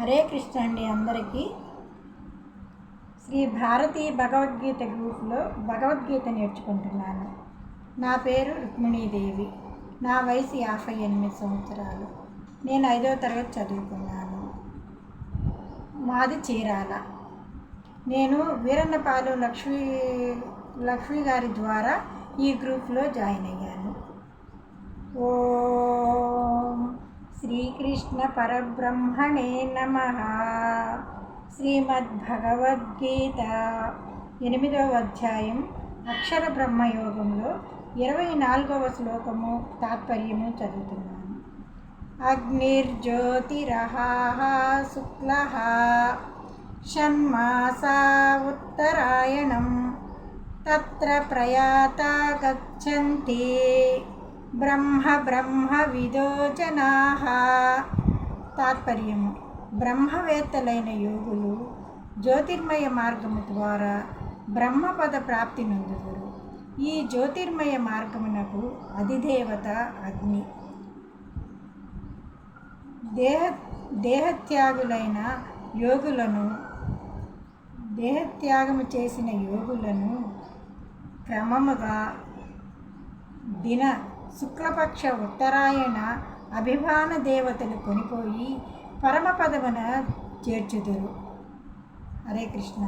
హరే కృష్ణ అండి అందరికీ. శ్రీ భారతీ భగవద్గీత గ్రూప్లో భగవద్గీత నేర్చుకుంటున్నాను. నా పేరు రుక్మిణీదేవి. నా వయసు యాభై ఎనిమిది సంవత్సరాలు. నేను ఐదవ తరగతి చదువుకున్నాను. మాది చీరాల. నేను వీరన్నపాలు లక్ష్మీ లక్ష్మి గారి ద్వారా ఈ గ్రూప్లో జాయిన్ అయ్యాను. ఓ శ్రీకృష్ణ పరబ్రహ్మణే నమ. శ్రీమద్భగవద్గీత ఎనిమిదవ అధ్యాయం అక్షర బ్రహ్మయోగంలో ఇరవై నాలుగవ శ్లోకము తాత్పర్యము చదువుతున్నాను. అగ్నిర్జ్యోతిరహాహ శుక్ల. షణ్మాసా ఉత్తరాయణం. తత్ర ప్రయాత గచ్చంతి. బ్రహ్మ బ్రహ్మ విదో తాత్పర్యము. బ్రహ్మవేత్తలైన యోగులు జ్యోతిర్మయ మార్గము ద్వారా బ్రహ్మపద ప్రాప్తి నందుదురు. ఈ జ్యోతిర్మయ మార్గమునకు అధిదేవత అగ్ని. దేహ దేహత్యాగులైన యోగులను దేహత్యాగము చేసిన యోగులను క్రమముగా దిన శుక్లపక్ష ఉత్తరాయణ అభిమాన దేవతలు కొనిపోయి పరమపదవున చేర్చుదురు. హరే కృష్ణ